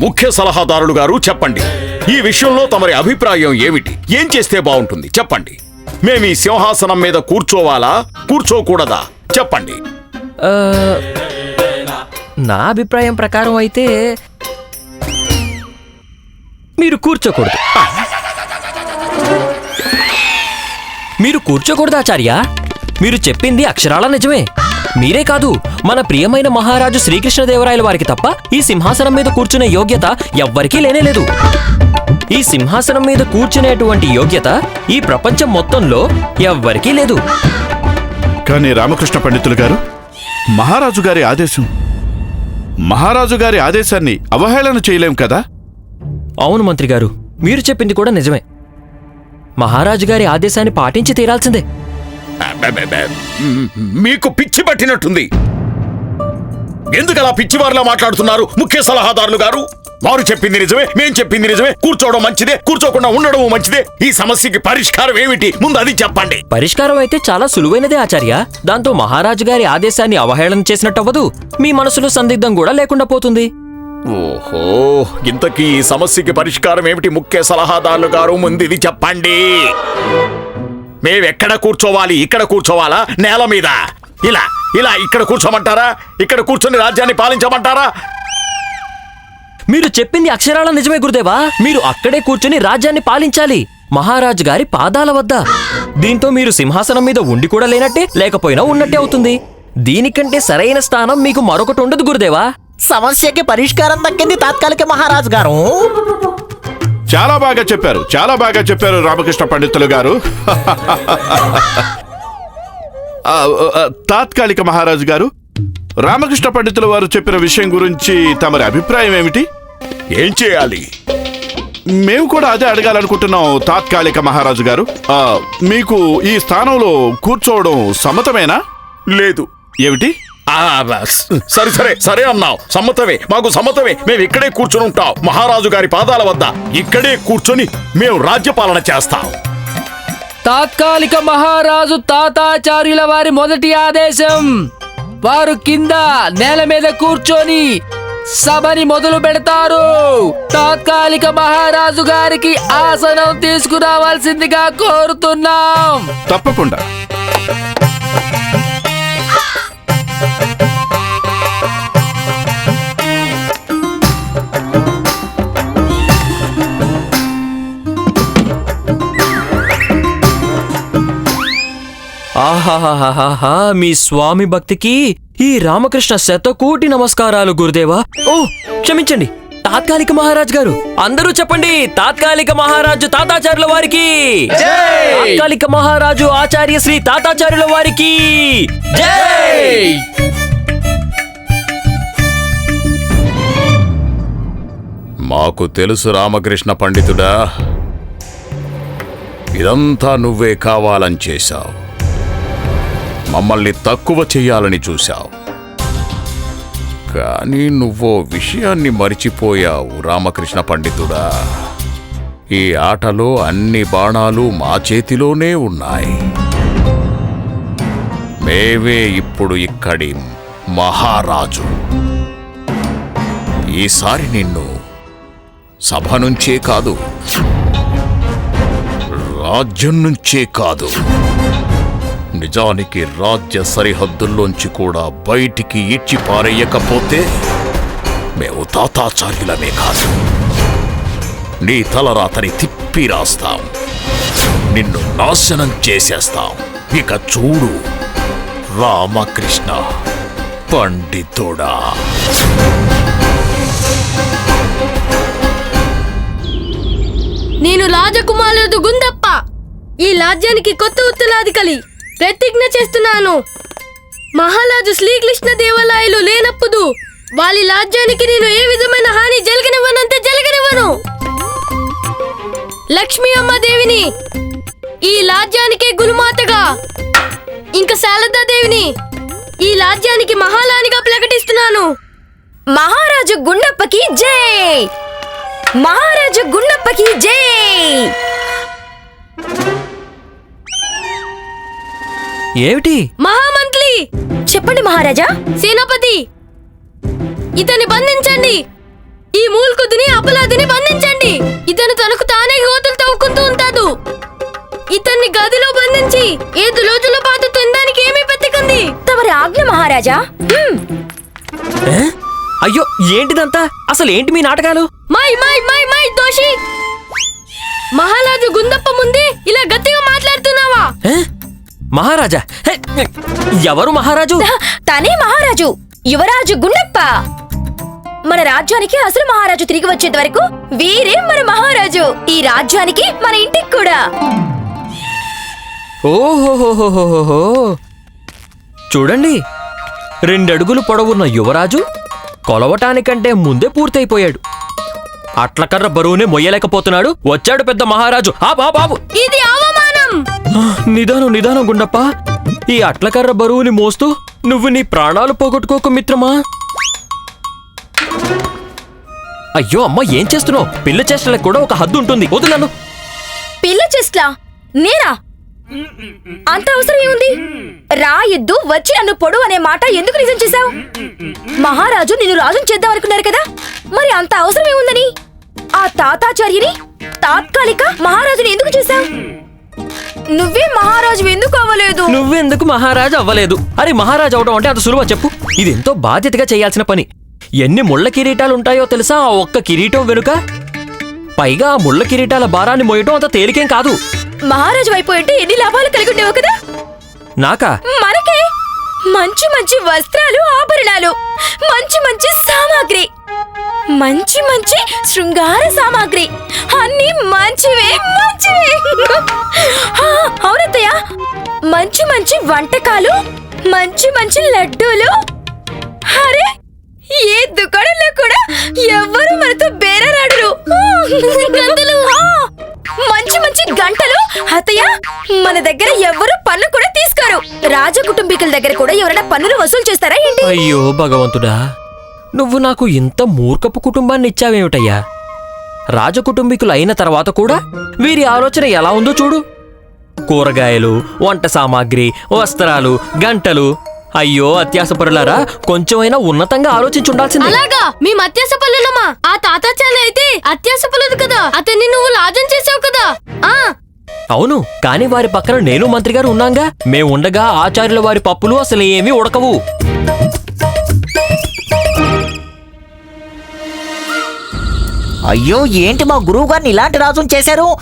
ముఖ్య సలహాదారులు గారు చెప్పండి. ఈ విషయంలో తమరి అభిప్రాయం ఏమిటి? ఏం చేస్తే బాగుంటుంది? చెప్పండి. మేము ఈ సింహాసనం మీద కూర్చోవాలా? కూర్చోకూడదా? చెప్పండి. నా అభిప్రాయం ప్రకారం అయితే మీరు కూర్చోకూడదు. మీరు కూర్చోకూడదు ఆచార్య. మీరు చెప్పింది అక్షరాల నిజమే. మీరే కాదు మన ప్రియమైన మహారాజు శ్రీకృష్ణదేవరాయల వారికి తప్ప ఈ సింహాసనం మీద కూర్చునే యోగ్యత ఎవ్వరికీ లేనేలేదు ఈ సింహాసనం మీద కూర్చునేటువంటి యోగ్యత ఈ ప్రపంచం మొత్తంలో ఎవ్వరికీ లేదు. కానీ రామకృష్ణ పండితులు గారు మహారాజు గారి ఆదేశం మహారాజు గారి ఆదేశాన్ని అవహేళన చేయలేం కదా? అవును మంత్రి గారు మీరు చెప్పింది కూడా నిజమే. మహారాజు గారి ఆదేశాన్ని పాటించి తీరాల్సిందే. మీకు పిచ్చి పట్టినట్టుంది. ఎందుకు అలా పిచ్చివారిలా మాట్లాడుతున్నారు? ముఖ్య సలహాదారులు గారు వారు చెప్పింది నిజమే మేం చెప్పింది నిజమే. కూర్చోవడం మంచిదే కూర్చోకుండా ఉండడం మంచిదే. ఈ సమస్యకి పరిష్కారం ఏమిటి? ముందు అది చెప్పండి. పరిష్కారం అయితే చాలా సులువైనదే ఆచార్య. దాంతో మహారాజు గారి ఆదేశాన్ని అవహేళన చేసినట్టవ్వదు. మీ మనసులో సందిగ్ధం కూడా లేకుండా పోతుంది. ఓహో ఇంతకీ ఈ సమస్యకి పరిష్కారం ఏమిటి ముఖ్య సలహాదారులు గారు? ముందు ఇది చెప్పండి. మేమెక్కడ కూర్చోవాలి ఇక్కడ కూర్చోవాలా? నేల మీద. ఇలా ఇలా ఇక్కడ కూర్చోమంటారా? ఇక్కడ కూర్చొని రాజ్యాన్ని పాలించమంటారా? మీరు చెప్పింది అక్షరాల నిజమే గురుదేవా. మీరు అక్కడే కూర్చుని రాజ్యాన్ని పాలించాలి. మహారాజు గారి పాదాల వద్ద. దీంతో మీరు సింహాసనం మీద ఉండి కూడా లేనట్టే లేకపోయినా ఉన్నట్టే అవుతుంది. దీనికంటే సరైన స్థానం మీకు మరొకటి ఉండదు గురుదేవా. సమస్యకి పరిష్కారం దక్కింది తాత్కాలిక మహారాజు గారు. చాలా బాగా చెప్పారు చాలా బాగా చెప్పారు రామకృష్ణ పండితులు గారు. తాత్కాలిక మహారాజు గారు రామకృష్ణ పండితుల వారు చెప్పిన విషయం గురించి తమరి అభిప్రాయం ఏమిటి? ఏం చేయాలి? మేము కూడా అదే అడగాలనుకుంటున్నాం తాత్కాలిక మహారాజు గారు. మీకు ఈ స్థానంలో కూర్చోవడం సమ్మతమేనా? లేదు. ఏమిటి. సరే సరే సరే అన్నావు. సమ్మతమే మాకు సమ్మతమే. మేము ఇక్కడే కూర్చొని ఉంటాం. మహారాజు గారి పాదాల వద్ద ఇక్కడే కూర్చొని మేము రాజ్యపాలన చేస్తాం. తాత్కాలిక మహారాజు తాతాచార్యుల వారి మొదటి ఆదేశం. వారు కింద నేల మీద కూర్చొని సభని మొదలు పెడతారు. తాత్కాలిక మహారాజు గారికి ఆసనం తీసుకురావాల్సిందిగా కోరుతున్నాం. తప్పకుండా. ఆహాహాహాహా మీ స్వామి భక్తికి ఈ రామకృష్ణ శతకోటి నమస్కారాలు గురుదేవా. ఓ క్షమించండి. తాత్కాలిక మహారాజ్ గారు. అందరూ చెప్పండి తాత్కాలిక మహారాజు తాతాచార్యుల వారికి. తాత్కాలిక మహారాజు ఆచార్య శ్రీ తాతాచార్యుల వారికి. జై! మాకు తెలుసు రామకృష్ణ పండితుడా. ఇదంతా నువ్వే కావాలని చేశావు. మమ్మల్ని తక్కువ చేయాలని చూశావు. కానీ నువ్వో విషయాన్ని మరిచిపోయావు రామకృష్ణ పండితుడా. ఈ ఆటలో అన్ని బాణాలు మా చేతిలోనే ఉన్నాయి. మేవే ఇప్పుడు ఇక్కడి మహారాజు. ఈసారి నిన్ను సభ నుంచే కాదు రాజ్యం నుంచే కాదు. నిజానికి రాజ్య సరిహద్దుల్లోంచి కూడా బయటికి ఇచ్చి పారేయకపోతే మేము తాతాచార్యులమే కాదు. నీ తలరాతని తిప్పి రాస్తాం. నిన్ను నాశనం చేసేస్తాం. ఇక చూడు రామకృష్ణ పండితుడా. నేను రాజకుమారుడు గుందప్ప ఈ రాజ్యానికి కొత్త ఉత్తరాధికారి. ప్రతిజ్ఞ చేస్తున్నాను. మహారాజు శ్రీకృష్ణ దేవాలయాలు లేనప్పుడు వాళ్ళ రాజ్యానికి నేను ఏ విధమైన హాని జరగనివ్వనంతే జరగనివ్వను. లక్ష్మీ అమ్మ దేవిని ఈ రాజ్యానికి గురుమాతగా ఇంకా శారదా దేవిని ఈ రాజ్యానికి మహారాణిగా ప్రకటిస్తున్నాను. మహారాజు గుండప్పకి జై! మహారాజు గుండప్పకి జై! ఏమిటి? మహామంత్రి! చెప్పండి మహారాజా సేనాపతి! ఇతన్ని బంధించండి! ఈ మూల్కుదిని అపలాదిని బంధించండి! ఇతను తనకు తానే గోతులు తవ్వుకుంటూ ఉంటాడు! ఇతన్ని గదిలో బంధించి ఏడు రోజుల పాటు తినడానికి ఏమీ పెట్టుకుంది తమరి ఆజ్ఞ మహారాజా? అయ్యో ఏంటిదంతా? అసలు ఏంటి మీ నాటకాలు? మై మై మై మై దోషి! మహారాజు గుందప్ప ముందే ఇలా గట్టిగా మాట్లాడుతున్నావా? మహారాజా హే, ఎవరు మహారాజు? తనే మహారాజు. యువరాజు గుండప్ప. మన రాజ్యానికి అసలు మహారాజు తిరిగి వచ్చేంత వరకు వీరే మన మహారాజు. ఈ రాజ్యానికి మన ఇంటికి కూడా. ఓహోహోహోహోహో. చూడండి రెండడుగులు పొడవున్న యువరాజు కొలవటానికంటే ముందే పూర్తయిపోయాడు. అట్లకర్ర బరువునే మొయ్యలేకపోతున్నాడు. వచ్చాడు పెద్ద మహారాజు. ఆ బాబు ఇది అవమానం. నిదానం నిదానం గుండప్ప. ఈ అట్లకర్ర బరువుని మోస్తూ నువ్వు నీ ప్రాణాలు పోగొట్టుకోకు మిత్రమా? అయ్యో అమ్మ ఏం చేస్తున్నావు? పిల్ల చేష్టలకు కూడా ఒక హద్దు ఉంటుంది. వదిలను పిల్ల చెస్ట్లా నేనా? అంత అవసరం ఏముంది? రా ఎద్దు వచ్చి నన్ను పొడు అనే మాట ఎందుకు నిజం చేశావు? మహారాజు నిన్ను రాజుని చేద్దాం అనుకున్నారు కదా? మరి అంత అవసరం ఏముందని? ఆ తాతాచార్యని తాత్కాలిక మహారాజుని ఎందుకు చేశావు? నువ్వే మహారాజు ఎందుకు అవ్వలేదు? నువ్వెందుకు మహారాజు అవ్వలేదు? అరే మహారాజు అవడం అంటే అంత సులువా చెప్పు. ఇది ఎంతో బాధ్యతగా చేయాల్సిన పని. ఎన్ని ముళ్ళ కిరీటాలు ఉంటాయో తెలుసా ఆ ఒక్క కిరీటం వెనుక? పైగా ఆ ముళ్ళ కిరీటాల భారాన్ని మోయటం అంత తేలికేం కాదు. మహారాజు అయిపోయింటే ఎన్ని లాభాలు కలిగి ఉండేవు కదా? నాకా? మనకే మంచి మంచి వస్త్రాలు ఆభరణాలు మంచి మంచి సామాగ్రి. మంచి మంచి శృంగార సామాగ్రి. అన్ని మంచివే మంచివే. అవునత్తయ్య. మంచి మంచి వంటకాలు మంచి మంచి లడ్డూలు. అరే ఏ దుకాణంలో కూడా ఎవ్వరు మనతో బేరారాడరు. మంచి మంచి గంటలు అతయ్య మన దగ్గర ఎవ్వరు పన్ను కూడా తీసుకోరు. రాజ కుటుంబీకుల దగ్గర కూడా ఎవరైనా పన్నులు వసూలు చేస్తారా ఏంటి? అయ్యో భగవంతుడా. నువ్వు నాకు ఇంత మూర్ఖపు కుటుంబాన్ని ఇచ్చావేమిటయ్యా? రాజకుటుంబీకులు అయిన తర్వాత కూడా వీరి ఆలోచన ఎలా ఉందో చూడు. కూరగాయలు వంట సామాగ్రి వస్త్రాలు గంటలు. అయ్యో అత్యాసపరులారా కొంచెమైనా ఉన్నతంగా ఆలోచించుండాల్సిందే. అలాగా మీ అత్యాస పల్లెలమ్మా. ఆ తాతాచార్య అయితే అత్యాస పల్లెదు కదా. అతన్ని నువ్వు లాజం చేసావు కదా. ఆ. అవును కానీ వారి పక్కన నేను మంత్రి గారు ఉన్నాంగా. మేము ఉండగా ఆచార్యుల వారి పప్పులు అసలు ఏమీ ఉడకవు. అయ్యో ఏంటి మా గురువు గారిని ఇలాంటి రాజును చేశారు?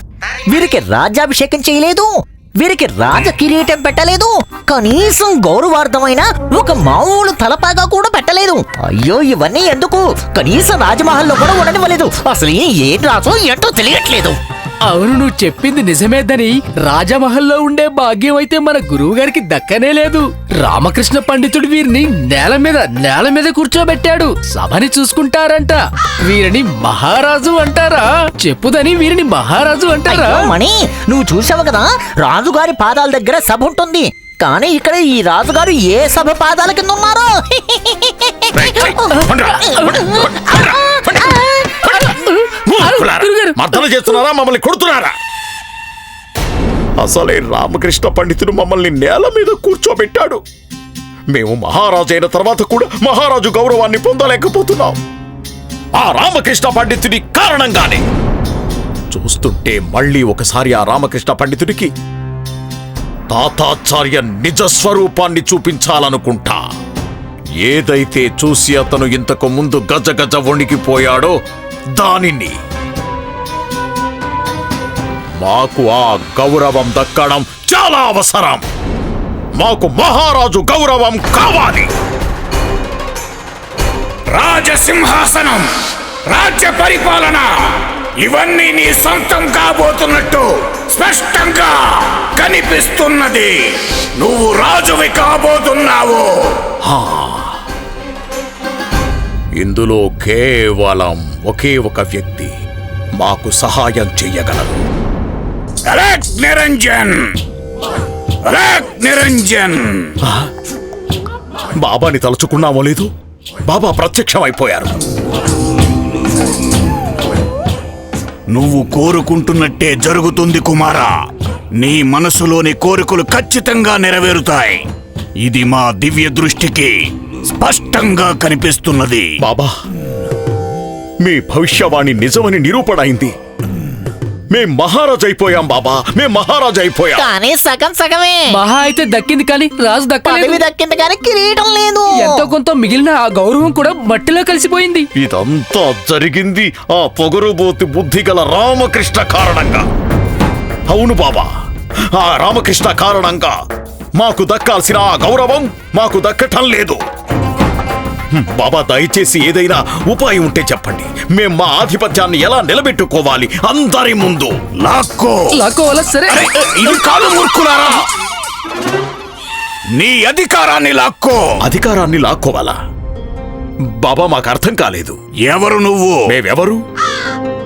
వీరికి రాజ్యాభిషేకం చేయలేదు వీరికి రాజ కిరీటం పెట్టలేదు కనీసం గౌరవార్థమైన ఒక మామూలు తలపాగా కూడా పెట్టలేదు. అయ్యో ఇవన్నీ ఎందుకు? కనీసం రాజమహల్లో కూడా ఉండనివ్వలేదు. అసలు ఏం రాజో ఏంటో తెలియట్లేదు. అవును నువ్వు చెప్పింది నిజమేదని రాజమహల్లో ఉండే భాగ్యం అయితే మన గురువు గారికి దక్కనే లేదు. రామకృష్ణ పండితుడు వీరిని నేల మీద నేల మీద కూర్చోబెట్టాడు. సభని చూసుకుంటారంట. వీరిని మహారాజు అంటారా? చెప్పుదని వీరిని మహారాజు అంటారా? మణి నువ్వు చూసావు కదా? రాజుగారి పాదాల దగ్గర సభ ఉంటుంది. కానీ ఇక్కడ ఈ రాజుగారు ఏ సభ పాదాల కింద ఉన్నారో? మర్దన చేస్తున్నారా మమ్మల్ని కొడుతున్నారా? అసలే రామకృష్ణ పండితుడు మమ్మల్ని నేల మీద కూర్చోబెట్టాడు. మేము మహారాజు అయిన తర్వాత కూడా మహారాజు గౌరవాన్ని పొందలేకపోతున్నాం. ఆ రామకృష్ణ పండితుడి కారణంగానే. చూస్తుంటే మళ్ళీ ఒకసారి ఆ రామకృష్ణ పండితుడికి తాతాచార్య నిజ స్వరూపాన్ని చూపించాలనుకుంటా. ఏదైతే చూసి అతను ఇంతకు ముందు గజ గజ వణికిపోయాడో దానిని. మాకు ఆ గౌరవం దక్కడం చాలా అవసరం. మాకు మహారాజు గౌరవం కావాలి. రాజసింహాసనం రాజ్య పరిపాలన ఇవన్నీ నీ సొంతం కాబోతున్నట్టు స్పష్టంగా కనిపిస్తున్నది. నువ్వు రాజువి కాబోతున్నావు. ఇందులో కేవలం ఒకే ఒక వ్యక్తి మాకు సహాయం చెయ్యగలరు అలెక్ నిరంజన్! నిరంజన్! బాబాని తలుచుకున్నామో లేదు? బాబా ప్రత్యక్షమైపోయారు. నువ్వు కోరుకుంటున్నట్టే జరుగుతుంది కుమారా. నీ మనసులోని కోరికలు ఖచ్చితంగా నెరవేరుతాయి. ఇది మా దివ్య దృష్టికి స్పష్టంగా కనిపిస్తున్నది. బాబా మీ భవిష్యవాణి నిజమని నిరూపణ అయింది. మేం మహారాజ్ అయిపోయాం బాబా మేం మహారాజ్ అయిపోయాం. కానీ సగం సగమే. మహా అయితే దక్కింది కానీ రాజు దక్కలేదు. పదవి దక్కింది కానీ కిరీటం లేదు. ఎంతో కొంత మిగిలిన ఆ గౌరవం కూడా మట్టిలో కలిసిపోయింది. ఇదంతా జరిగింది ఆ పొగరుబోతి బుద్ధి గల రామకృష్ణ కారణంగా. అవును బాబా ఆ రామకృష్ణ కారణంగా. మాకు దక్కాల్సిన ఆ గౌరవం మాకు దక్కటం లేదు. బాబా దయచేసి ఏదైనా ఉపాయం ఉంటే చెప్పండి. మేం మా ఆధిపత్యాన్ని ఎలా నిలబెట్టుకోవాలి? అందరి ముందు. లాక్కో. లాక్కోవాలా? సరే. అరే, ఇది కాదు మూర్ఖులారా నీ అధికారాన్ని లాక్కో. అధికారాన్ని లాక్కోవాలా? బాబా మాకు అర్థం కాలేదు. ఎవరు నువ్వు? మేమెవరు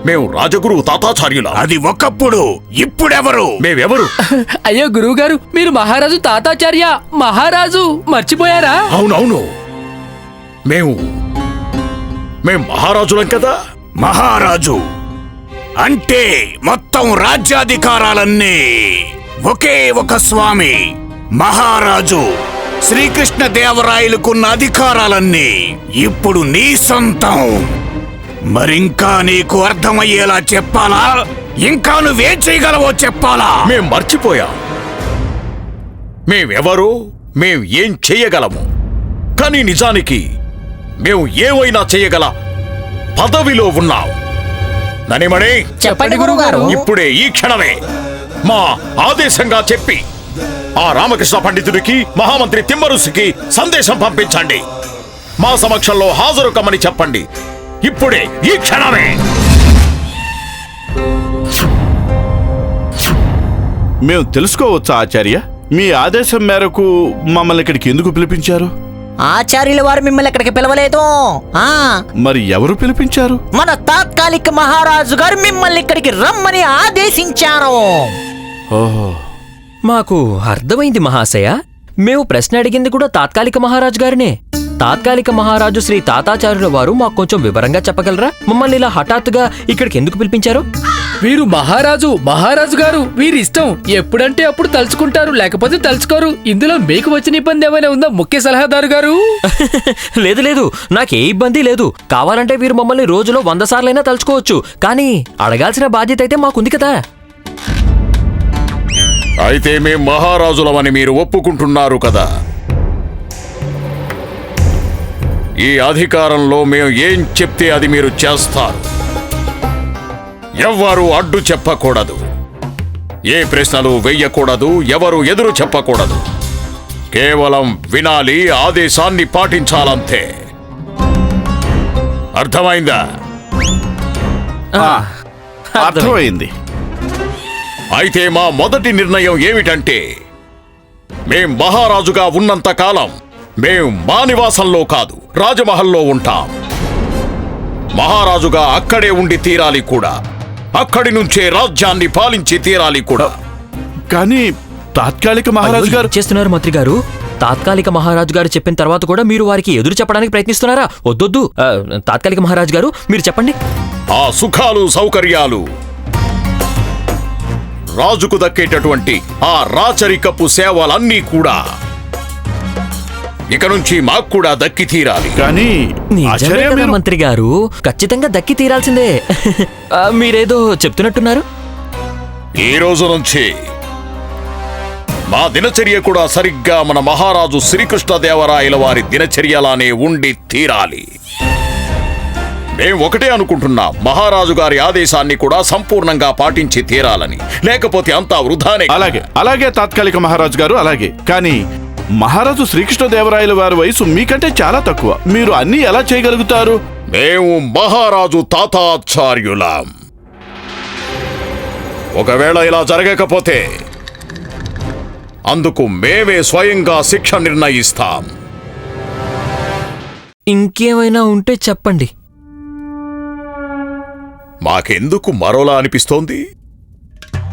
మేము రాజగురువు తాతాచార్యుల. అది ఒకప్పుడు ఇప్పుడెవరు? మేమెవరు అయ్యో గురువు గారు మీరు మహారాజు తాతాచార్య మహారాజు మర్చిపోయారా? అవునవును. మేము మేం మహారాజులం కదా? మహారాజు. అంటే మొత్తం రాజ్యాధికారాలన్నీ ఒకే ఒక స్వామి మహారాజు. శ్రీకృష్ణ దేవరాయలకున్న అధికారాలన్నీ ఇప్పుడు నీ సొంతం. మరింకా నీకు అర్థమయ్యేలా చెప్పాలా? ఇంకా నువ్వేం చేయగలవో చెప్పాలా? మేం మర్చిపోయాం. మేమెవరో మేం ఏం చెయ్యగలము కానీ నిజానికి మేము ఏమైనా చెయ్యగల పదవిలో ఉన్నాం. ననిమణి చెప్పండి గురువుగారు. ఇప్పుడే ఈ క్షణమే మా ఆదేశంగా చెప్పి ఆ రామకృష్ణ పండితుడికి మహామంత్రి తిమ్మరుసుకి సందేశం పంపించండి. మా సమక్షంలో హాజరు కమ్మని చెప్పండి. ఇప్పుడే ఈ క్షణమే. మేము తెలుసుకోవచ్చా ఆచార్య? మీ ఆదేశం మేరకు మమ్మల్ని ఇక్కడికి ఎందుకు పిలిపించారు? ఆచార్యుల వారు మిమ్మల్ని ఎక్కడికి పిలవలేదు. ఆ? మరి ఎవరు పిలిపించారు? మన తాత్కాలిక మహారాజు గారు మిమ్మల్ని ఇక్కడికి రమ్మని ఆదేశించారు. ఓహో. మాకు అర్థమైంది మహాశయ. మేము ప్రశ్న అడిగింది కూడా తాత్కాలిక మహారాజు గారినే. తాత్కాలిక మహారాజు శ్రీ తాతాచార్యుల వారు మాకు కొంచెం వివరంగా చెప్పగలరా? మమ్మల్ని ఇలా హఠాత్తుగా ఇక్కడికి ఎందుకు పిలిపించారు? వీరు మహారాజు మహారాజు గారు వీరి ఇష్టం. ఎప్పుడంటే అప్పుడు తలుచుకుంటారు లేకపోతే తలుచుకోరు. ఇందులో మీకు వచ్చిన ఇబ్బంది ఏమైనా ఉందా ముఖ్య సలహాదారు గారు? లేదు లేదు. నాకే ఇబ్బంది లేదు. కావాలంటే వీరు మమ్మల్ని రోజులో వంద సార్లైనా తలుచుకోవచ్చు. కానీ అడగాల్సిన బాధ్యత అయితే మాకుంది కదా. అయితే మేం మహారాజులమని మీరు ఒప్పుకుంటున్నారు కదా. ఈ అధికారంలో మేము ఏం చెప్తే అది మీరు చేస్తారు? ఎవ్వరూ అడ్డు చెప్పకూడదు. ఏ ప్రశ్నలు వెయ్యకూడదు ఎవరు ఎదురు చెప్పకూడదు. కేవలం వినాలి ఆదేశాన్ని పాటించాలంతే. అర్థమైందా. అర్థమైంది. అయితే మా మొదటి నిర్ణయం ఏమిటంటే మేం మహారాజుగా ఉన్నంత కాలం మేం మా నివాసంలో కాదు రాజమహల్లో ఉంటాం. మహారాజుగా అక్కడే ఉండి తీరాలి కూడా. అక్కడి నుంచే రాజ్యాన్ని పాలించి తీరాలి కూడా. కానీ తాత్కాలిక మహారాజు గారు చేస్తున్నారు మంత్రి గారు? తాత్కాలిక మహారాజు గారు చెప్పిన తర్వాత కూడా మీరు వారికి ఎదురు చెప్పడానికి ప్రయత్నిస్తున్నారా? వద్దొద్దు. తాత్కాలిక మహారాజు గారు మీరు చెప్పండి. ఆ సుఖాలు సౌకర్యాలు రాజుకు దక్కేటటువంటి ఆ రాచరికపు సేవలన్నీ కూడా ఇక నుంచి మాకు కూడా దక్కి తీరాలి. కానీ నిజమే కదా, మంత్రి గారు ఖచ్చితంగా దక్కి తీరాల్సిందే. ఆ, మీరేదో చెప్తున్నట్టున్నారు? ఈ రోజు నుంచి మా దినచర్య కూడా సరిగ్గా మన మహారాజు శ్రీకృష్ణదేవరాయల వారి దినచర్యలానే ఉండి తీరాలి. మేం ఒకటే అనుకుంటున్నాం మహారాజు గారి ఆదేశాన్ని కూడా సంపూర్ణంగా పాటించి తీరాలని. లేకపోతే అంతా వృధానే. అలాగే అలాగే తాత్కాలిక మహారాజు గారు అలాగే. కానీ మహారాజు శ్రీకృష్ణదేవరాయల వారి వయసు మీకంటే చాలా తక్కువ. మీరు అన్నీ ఎలా చేయగలుగుతారు? మేము మహారాజు తాతాచార్యులం. ఒకవేళ ఇలా జరగకపోతే అందుకు మేమే స్వయంగా శిక్ష నిర్ణయిస్తాం. ఇంకేమైనా ఉంటే చెప్పండి. మాకెందుకు మరోలా అనిపిస్తోంది?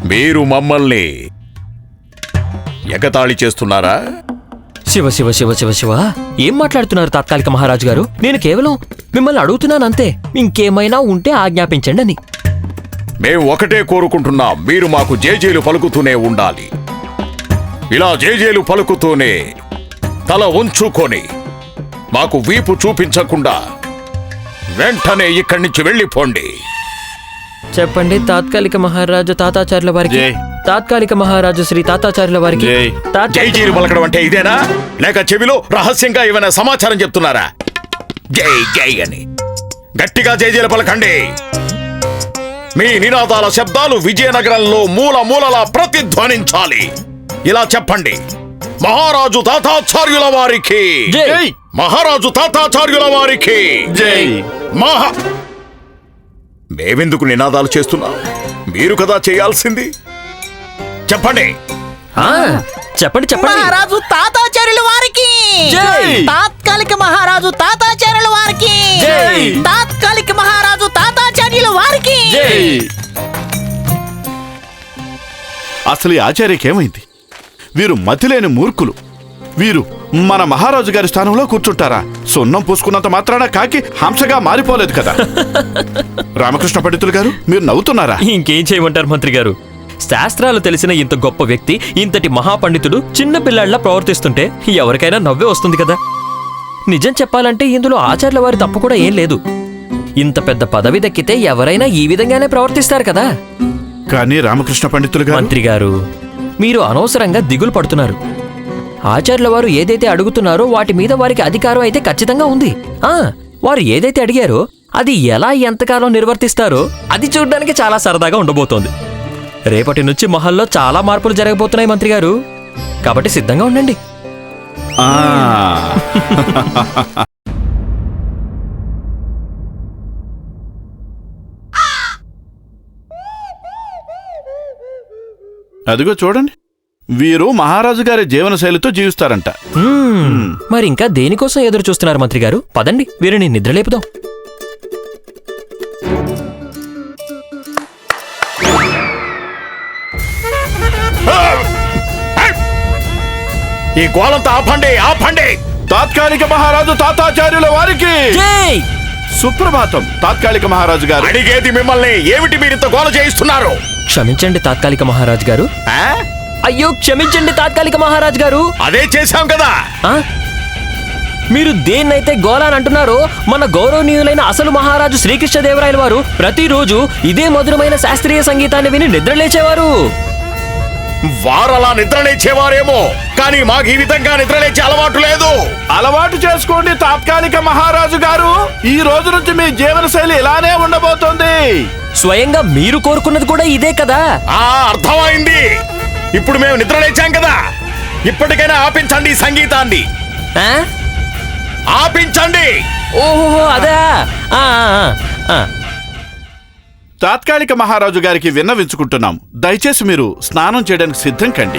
మీరు మమ్మల్ని ఎగతాళి చేస్తున్నారా? శివ శివ శివ శివ శివ. ఏం మాట్లాడుతున్నారు తాత్కాలిక మహారాజు గారు? నేను కేవలం మిమ్మల్ని అడుగుతున్నాను అంతే. ఇంకేమైనా ఉంటే ఆజ్ఞాపించండి అని. మేం ఒకటే కోరుకుంటున్నాం. మీరు మాకు జేజేలు పలుకుతూనే ఉండాలి. ఇలా జేజేలు పలుకుతూనే తల ఉంచుకొని మాకు వీపు చూపించకుండా వెంటనే ఇక్కడి నుంచి వెళ్ళిపోండి. చెప్పండి తాత్కాలిక మహారాజు తాతాచార్యుల వారికి. తాత్కాలిక మహారాజు శ్రీ తాతాచార్యుల వారికి జై. తాత్కాలిక- జై జీలు పలకడం అంటే ఇదేనా? లేక చెవిలో రహస్యంగా ఏమైనా సమాచారం చెప్తున్నారా? జై జై అని. గట్టిగా జై జీలు పలకండి. మీ నినాదాల శబ్దాలు విజయనగరంలో మూల మూలలా ప్రతిధ్వనించాలి. ఇలా చెప్పండి. మహారాజు తాతాచార్యుల వారికి. జై. మహారాజు తాతాచార్యుల వారికి. జై. మహా. మేమెందుకు నినాదాలు చేస్తున్నాం? మీరు కదా చేయాల్సింది చెప్పండి. ఆ, చెప్పండి చెప్పండి. మహారాజు తాతాచార్యుల వారికి. జై. తాత్కాలిక మహారాజు తాతాచార్యుల వారికి. జై. తాత్కాలిక మహారాజు తాతాచార్యుల వారికి. అసలు ఈ ఆచార్యకేమైంది? వీరు మతిలేని మూర్ఖులు. వీరు మన మహారాజు గారి స్థానంలో కూర్చుంటారా? సున్నం పూసుకున్నంత మాత్రాన కాకి హంసగా మారిపోలేదు కదా. రామకృష్ణ పండితులు గారు మీరు నవ్వుతున్నారా? ఇంకేం చేయమంటారు మంత్రి గారు? శాస్త్రాలు తెలిసిన ఇంత గొప్ప వ్యక్తి ఇంతటి మహాపండితుడు చిన్న పిల్లాడిలా ప్రవర్తిస్తుంటే ఎవరికైనా నవ్వే వస్తుంది కదా? నిజం చెప్పాలంటే ఇందులో ఆచార్యుల వారి తప్పు కూడా ఏం లేదు. ఇంత పెద్ద పదవి దక్కితే ఎవరైనా ఈ విధంగానే ప్రవర్తిస్తారు కదా? కానీ రామకృష్ణ పండితులు మంత్రి గారు మీరు అనవసరంగా దిగులు పడుతున్నారు. ఆచార్యుల వారు ఏదైతే అడుగుతున్నారో వాటి మీద వారికి అధికారం అయితే ఖచ్చితంగా ఉంది. ఆ వారు ఏదైతే అడిగారో అది ఎలా ఎంతకాలం నిర్వర్తిస్తారో అది చూడడానికి చాలా సరదాగా ఉండబోతోంది. రేపటి నుంచి మహల్లో చాలా మార్పులు జరగబోతున్నాయి మంత్రి గారు. కాబట్టి సిద్ధంగా ఉండండి. ఆ. అదిగో చూడండి. వీరు మహారాజు గారి జీవన శైలితో జీవిస్తారంట. మరి ఇంకా దేనికోసం ఎదురు చూస్తున్నారు మంత్రి గారు? పదండి వీరిని నిద్రలేపుదాం. ఈ గోలంతా ఆపండి ఆపండి. తాత్కాలిక మహారాజు తాతాచార్యుల వారికి. జై! సుప్రభాతం తాత్కాలిక మహారాజు గారు. అడిగేది మిమ్మల్ని ఏమిటి మీరు ఇంత గోల చేయిస్తున్నారు? క్షమించండి తాత్కాలిక మహారాజ్ గారు. ఆ? అయ్యో క్షమించండి తాత్కాలిక మహారాజ్ గారు. అదే చేశాం కదా. ఆ? మీరు దేన్నైతే గోళాన్ అంటున్నారో మన గౌరవనీయులైన అసలు మహారాజు శ్రీకృష్ణదేవరాయల వారు ప్రతిరోజు ఇదే మధురమైన శాస్త్రీయ సంగీతాన్ని విని నిద్రలేచేవారు. వారలా నిద్రలేచేవారేమో కానీ మాకు ఈ విధంగా నిద్రలేచే అలవాటు లేదు. అలవాటు చేసుకోండి తాత్కాలిక మహారాజు గారు. ఈ రోజు నుంచి మీ జీవన శైలి ఇలానే ఉండబోతోంది. స్వయంగా మీరు కోరుకున్నది కూడా ఇదే కదా? ఆ అర్థమైంది. ఇప్పుడు మేము నిద్రలేచాం కదా. ఇప్పటికైనా ఆపించండి ఈ సంగీతాన్ని. ఆ? ఆపించండి. ఓహో అదా? ఆ, ఆ, ఆ. తాత్కాలిక మహారాజు గారికి విన్నవించుకుంటున్నాం. దయచేసి మీరు స్నానం చేయడానికి సిద్ధం కండి.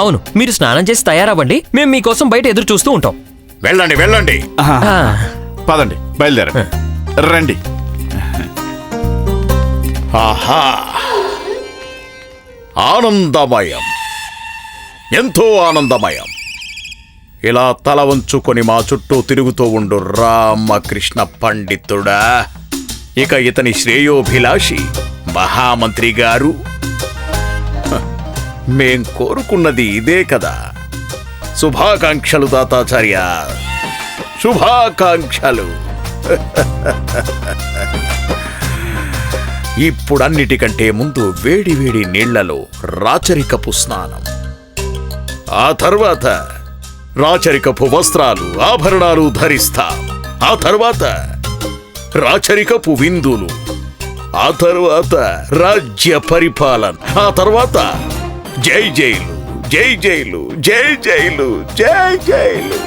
అవును మీరు స్నానం చేసి తయారవ్వండి. మేము మీకోసం బయట ఎదురు చూస్తూ ఉంటాం. వెళ్ళండి వెళ్ళండి. పదండి బయలుదేరండి. రండి. ఆహా. ఆనందమయం. ఎంతో ఆనందమయం. ఇలా తల వంచుకొని మా చుట్టూ తిరుగుతూ ఉండు రామకృష్ణ పండితుడా. ఇక ఇతని శ్రేయోభిలాషి మహామంత్రి గారు. మేం కోరుకున్నది ఇదే కదా. శుభాకాంక్షలు దాతాచార్య. శుభాకాంక్షలు. ఇప్పుడన్నిటికంటే ముందు వేడి వేడి నీళ్ళలో రాచరికపు స్నానం. ఆ తర్వాత రాచరికపు వస్త్రాలు ఆభరణాలు ధరిస్తాం. ఆ తర్వాత రాచరికపు విందులు ఆ తర్వాత రాజ్య పరిపాలన. ఆ తర్వాత జై జైలు జై జైలు జై జైలు జై జైలు.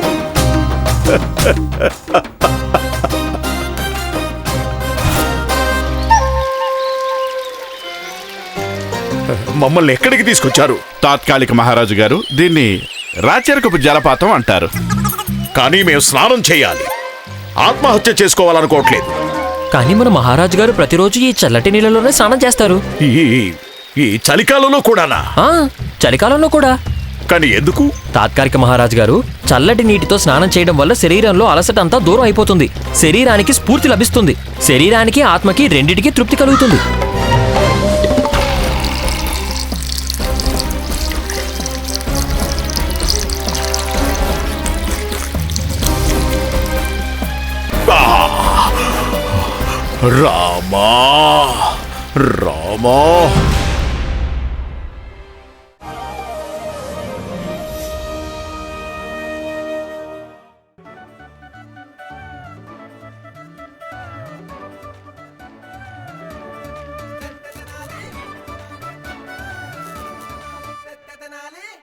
మమ్మల్ని ఎక్కడికి తీసుకొచ్చారు? తాత్కాలిక మహారాజు గారు దీన్ని రాచరికపు జలపాతం అంటారు. కానీ మేము స్నానం చేయాలి. ఆత్మహత్య చేసుకోవాలనుకోవట్లేదు. కానీ మన మహారాజు గారు ప్రతిరోజు ఈ చల్లటి నీళ్ళలోనే స్నానం చేస్తారు. ఈ ఈ చలికాలంలో కూడానా? ఆ చలికాలంలో కూడా. కానీ ఎందుకు? తాత్కాలిక మహారాజు గారు చల్లటి నీటితో స్నానం చేయడం వల్ల శరీరంలో అలసట అంతా దూరం అయిపోతుంది. శరీరానికి స్ఫూర్తి లభిస్తుంది. శరీరానికి ఆత్మకి రెండిటికి తృప్తి కలుగుతుంది. Rama! Rama!